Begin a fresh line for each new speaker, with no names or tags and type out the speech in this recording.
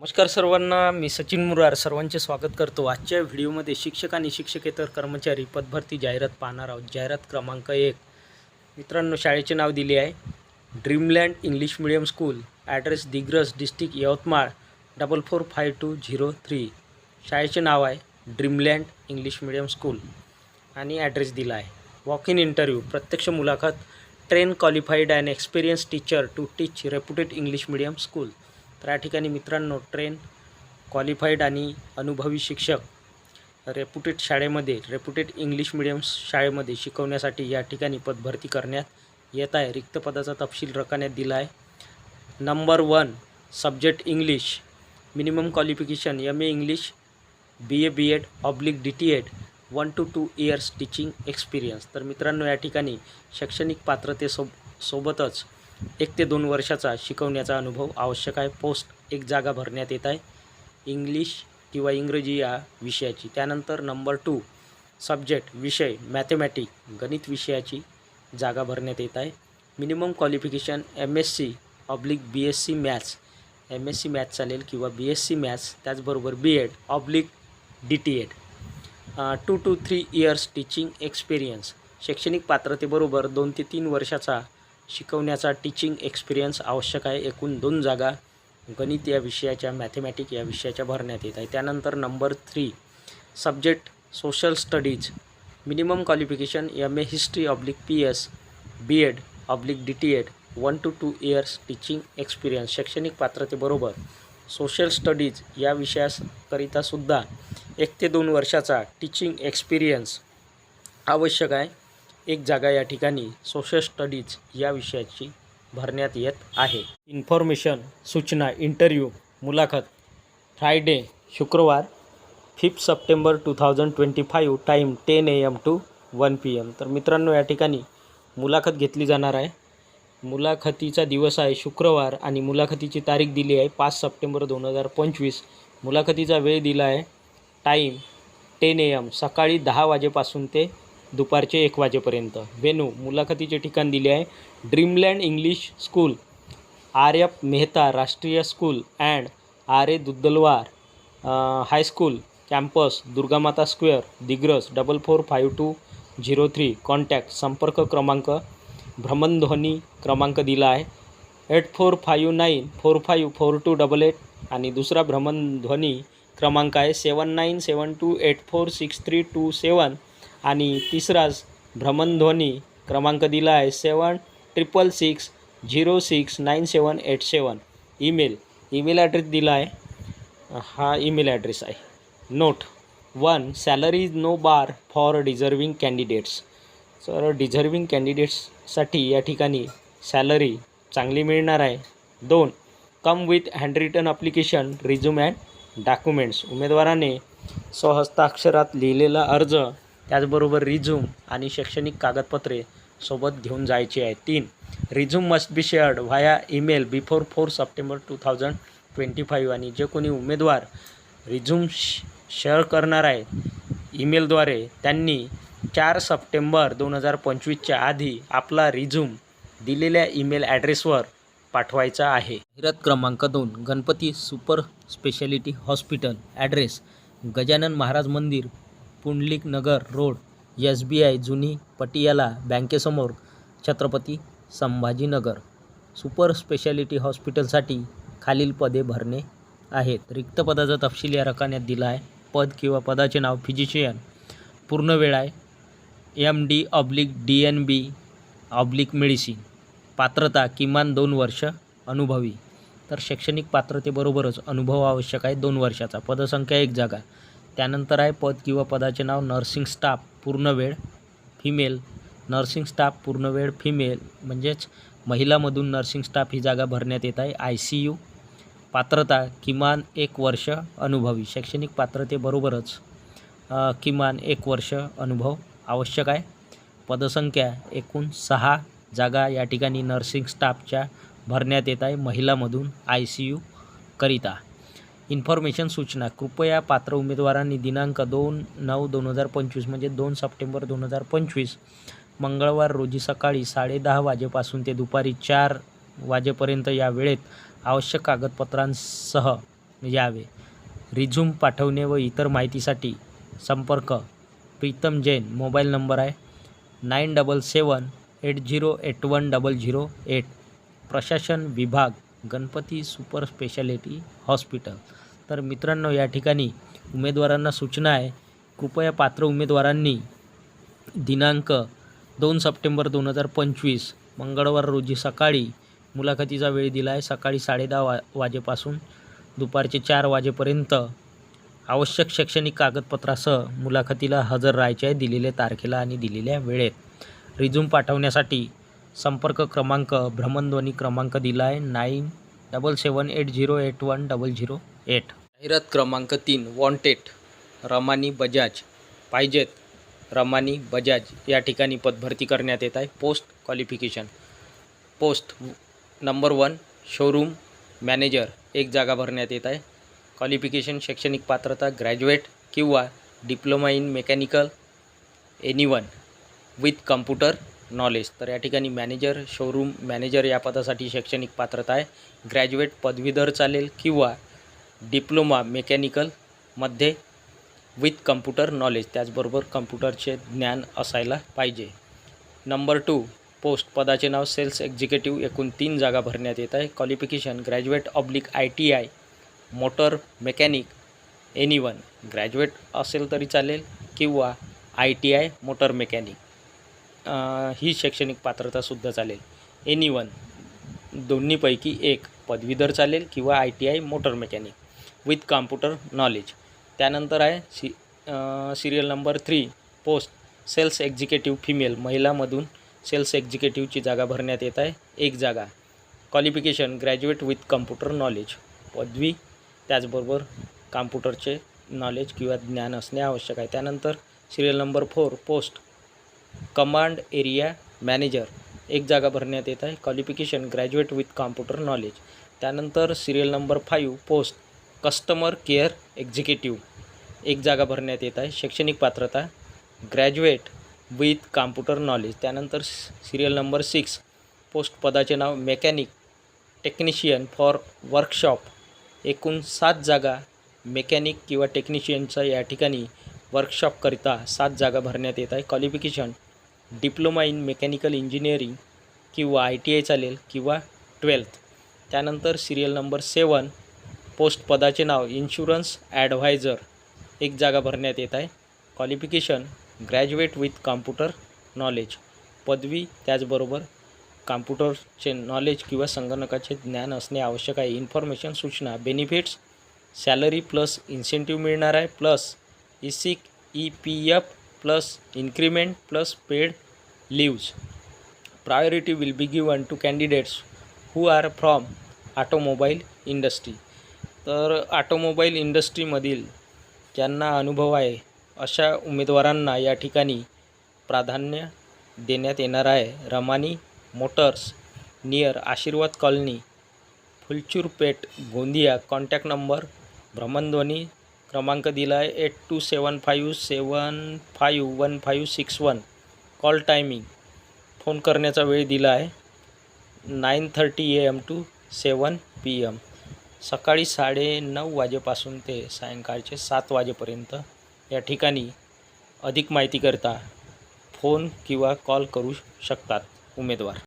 नमस्कार सर्वांना मी सचिन मुरार. सर्वांचे स्वागत करतो आजच्या व्हिडिओमध्ये. शिक्षक आणि शिक्षकेतर कर्मचारी पदभरती जाहिरात पाहणार आहोत. जाहिरात क्रमांक एक. मित्रांनो शाळेचे नाव दिले आहे. Dreamland English medium school. Address Digras district Yavatmal. Double four five two zero three. शाळेचे नाव आहे ड्रीमलँड इंग्लिश मिडियम स्कूल. आणि ॲड्रेस दिला आहे. Walk in interview. प्रत्यक्ष मुलाखत. Train qualified and experience teacher to teach reputed English medium school. तर या ठिकाणी मित्रांनो ट्रेन क्वालिफाईड आणि अनुभवी शिक्षक रेप्युटेड शाळेमध्ये रेप्युटेड इंग्लिश मिडियम शाळेमध्ये शिकवण्यासाठी या ठिकाणी पदभरती करण्यात येत आहे. रिक्त पदाचा तपशील रकान्यात दिला आहे. Number one subject English minimum qualification M A English B A B Ed oblique D T Ed one two two years teaching experience तर मित्रांनो या ठिकाणी शैक्षणिक पात्रतेसोब सोबतच एक ते दोन वर्षाचा शिकवण्याचा अनुभव आवश्यक आहे. पोस्ट एक जागा भरण्यात येत आहे. इंग्लिश किंवा इंग्रजी या विषयाची. त्यानंतर नंबर टू सब्जेक्ट विषय मॅथमॅटिक गणित विषयाची जागा भरण्यात येत आहे. Minimum qualification M S C oblique B S C maths M S C maths चालेल किंवा बी एस सी मॅथ्स त्याचबरोबर B Ed oblique D T Ed two two three years teaching experience शैक्षणिक पात्रतेबरोबर दोन ते तीन वर्षाचा शिकवण्याचा टीचिंग एक्सपिरियन्स आवश्यक आहे. एकूण दोन जागा गणित या विषयाच्या मॅथेमॅटिक या विषयाच्या भरण्यात येत आहे. त्यानंतर number three subject social studies minimum qualification M A history oblique P S B Ed oblique D T Ed one two two years teaching experience शैक्षणिक पात्रतेबरोबर सोशल स्टडीज या विषयाकरितासुद्धा एक ते दोन वर्षाचा टीचिंग एक्सपिरियन्स आवश्यक आहे. एक जागा या ठिकाणी सोशल स्टडीज या विषयाची भरण्यात येत आहे. इन्फॉर्मेशन सूचना इंटरव्ह्यू मुलाखत. फ्रायडे शुक्रवार fifth September two thousand twenty five time ten A M to one P M तर मित्रांनो या ठिकाणी मुलाखत घेतली जाणार आहे. मुलाखतीचा दिवस आहे शुक्रवार आणि मुलाखतीची तारीख दिली आहे पाच सप्टेंबर दोन हजार पंचवीस. मुलाखतीचा वेळ दिला आहे टाईम टेन ए एम सकाळी दहा वाजेपासून ते दुपारचे एक वाजेपर्यंत. वेनू मुलाखतीचे ठिकाण दिले आहे. Dreamland English school R F Mehta राष्ट्रीय school and R A Duddalwar high school campus Durgamata square Digras double four five two zero three contact संपर्क क्रमांक भ्रमणध्वनी क्रमांक दिला आहे. Eight four five nine four five four two double eight आणि दुसरा भ्रमणध्वनी क्रमांक आहे seven nine seven two eight four six three two seven. आणि तिसराच भ्रमणध्वनी क्रमांक दिला आहे seven triple six zero six nine seven eight seven email email address दिला आहे. हा ईमेल ॲड्रेस आहे. Note one salary is no bar for deserving candidates. तर डिझर्विंग कॅन्डिडेट्ससाठी या ठिकाणी सॅलरी चांगली मिळणार आहे. दोन come with handwritten application resume and documents. उमेदवाराने स्वहस्ताक्षरात लिहिलेला अर्ज त्याचबरोबर रिझ्यूम आणि शैक्षणिक कागदपत्रे सोबत घेऊन जायचे आहे. तीन resume must be shared via email before four September two thousand twenty five आणि जे कोणी उमेदवार रिझ्यूम शेअर करणार आहे ईमेलद्वारे त्यांनी चार सप्टेंबर दोन हजार पंचवीसच्या आधी आपला रिझ्यूम दिलेल्या ईमेल ॲड्रेसवर पाठवायचा आहे. हिरत क्रमांक दोन Ganpati super speciality hospital address Gajanan Maharaj मंदिर Pundlik Nagar road S B I जुनी पटियाला बँकेसमोर छत्रपती संभाजीनगर. सुपर स्पेशालिटी हॉस्पिटलसाठी खालील पदे भरणे आहेत. रिक्त पदाचा तपशील या रकान्यात दिला आहे पद किंवा पदाचे नाव फिजिशियन. पूर्ण वेळ आहे M D oblique D N B oblique medicine पात्रता किमान दोन वर्ष अनुभवी. तर शैक्षणिक पात्रतेबरोबरच अनुभव आवश्यक आहे दोन वर्षाचा. पदसंख्या एक जागा. त्यानंतर आहे पद किंवा पदाचे नाव नर्सिंग स्टाफ पूर्ण वेळ फिमेल नर्सिंग स्टाफ पूर्ण वेळ फिमेल म्हणजेच महिलामधून नर्सिंग स्टाफ ही जागा भरण्यात येत आहे. आय सी यू पात्रता किमान एक वर्ष अनुभवी. शैक्षणिक पात्रतेबरोबरच किमान एक वर्ष अनुभव आवश्यक आहे. पदसंख्या एकूण सहा जागा या ठिकाणी नर्सिंग स्टाफच्या भरण्यात येत आहे. महिलामधून आय सी यू करिता. इन्फॉर्मेशन सूचना. कृपया पात्र उमेदवारांनी दिनांक दोन नऊ दोन हजार पंचवीस म्हणजे दोन सप्टेंबर दोन हजार पंचवीस मंगळवार रोजी सकाळी साडेदहा वाजेपासून ते दुपारी चार वाजेपर्यंत या वेळेत आवश्यक कागदपत्रांसह यावे. रिझ्यूम पाठवणे व इतर माहितीसाठी संपर्क. प्रीतम जैन मोबाईल नंबर आहे nine double seven eight zero eight one double zero eight. प्रशासन विभाग गणपती सुपर स्पेशालिटी हॉस्पिटल. तर मित्रांनो या ठिकाणी उमेदवारांना सूचना आहे. कृपया पात्र उमेदवारांनी दिनांक दोन सप्टेंबर दोन हजार पंचवीस मंगळवार रोजी सकाळी मुलाखतीचा वेळ दिला आहे. सकाळी साडेदहा वा वाजेपासून दुपारचे चार वाजेपर्यंत आवश्यक शैक्षणिक कागदपत्रासह मुलाखतीला हजर राहायचे आहे. दिलेल्या तारखेला आणि दिलेल्या वेळेत रिझ्यूम पाठवण्यासाठी संपर्क क्रमांक भ्रमणध्वनी क्रमांक दिला आहे. Nine double seven eight zero eight one double zero eight. जाहिरात क्रमांक तीन वॉन्टेड रमानी बजाज. पाहिजेत रमानी बजाज. या ठिकाणी पदभरती करण्यात येत आहे. Post qualification. Post number one showroom manager एक जागा भरण्यात येत आहे. क्वालिफिकेशन शैक्षणिक पात्रता ग्रॅज्युएट किंवा diploma in mechanical any one with computer knowledge तर या ठिकाणी मॅनेजर शोरूम मॅनेजर या पदासाठी शैक्षणिक पात्रता आहे. ग्रॅज्युएट पदवीधर चालेल किंवा डिप्लोमा मेकॅनिकलमध्ये विथ कम्प्युटर नॉलेज. त्याचबरोबर कम्प्युटरचे ज्ञान असायला पाहिजे. नंबर टू पोस्ट पदाचे नाव सेल्स एक्झिक्युटिव्ह. एकूण तीन जागा भरण्यात येत आहे. Qualification graduate oblique I T I motor mechanic any one graduate असेल तरी चालेल किंवा I T I motor mechanic. ही शैक्षणिक पात्रतासुद्धा चालेल. एनी वन दोन्हीपैकी एक पदवीधर चालेल किंवा I T I motor mechanic. With computer knowledge त्यानंतर आहे C serial number three post sales executive female महिलामधून sales एक्झिक्युटिव्हची जागा भरण्यात येत आहे. एक जागा. Qualification graduate with computer knowledge पदवी त्याचबरोबर कॉम्प्युटरचे नॉलेज किंवा ज्ञान असणे आवश्यक आहे. त्यानंतर serial number four post command area manager एक जागा भरण्यात येत आहे. Qualification graduate with computer knowledge त्यानंतर serial number five post customer care executive. एक जागा भरण्यात येत आहे. शैक्षणिक पात्रता ग्रॅज्युएट विथ कॉम्प्युटर नॉलेज. त्यानंतर सिरियल नंबर सिक्स पोस्ट पदाचे नाव मेकॅनिक टेक्निशियन फॉर वर्कशॉप. एकूण सात जागा मेकॅनिक किंवा टेक्निशियनचा या ठिकाणी वर्कशॉपकरिता सात जागा भरण्यात येत आहे. Qualification diploma in mechanical engineering किंवा आय टी आय चालेल किंवा ट्वेल्थ. त्यानंतर सिरियल नंबर सेवन पोस्ट पदाचे नाव इन्शुरन्स ॲडव्हायझर. एक जागा भरण्यात येत आहे. Qualification graduate with computer knowledge पदवी त्याचबरोबर कॉम्प्युटरचे नॉलेज किंवा संगणकाचे ज्ञान असणे आवश्यक आहे. इन्फॉर्मेशन सूचना बेनिफिट्स सॅलरी प्लस इन्सेंटिव्ह मिळणार आहे. Plus ESIC E P F plus increment plus paid leaves priority will be given to candidates who are from automobile industry तर ऑटोमोबाईल इंडस्ट्रीमधील ज्यांना अनुभव आहे अशा उमेदवारांना या ठिकाणी प्राधान्य देण्यात येणार आहे. Ramani motors near Ashirwad colony Phulchurpeth Gondia. Contact number भ्रमणध्वनी क्रमांक दिला आहे eight two seven five seven five one five six one. Call timing phone करण्याचा वेळ दिला आहे nine thirty A M to seven P M. सकाळी साडे नऊ वाजेपासून ते सायंकाळचे सात वाजेपर्यंत या ठिकाणी अधिक माहितीकरता फोन किंवा कॉल करू शकतात उमेदवार.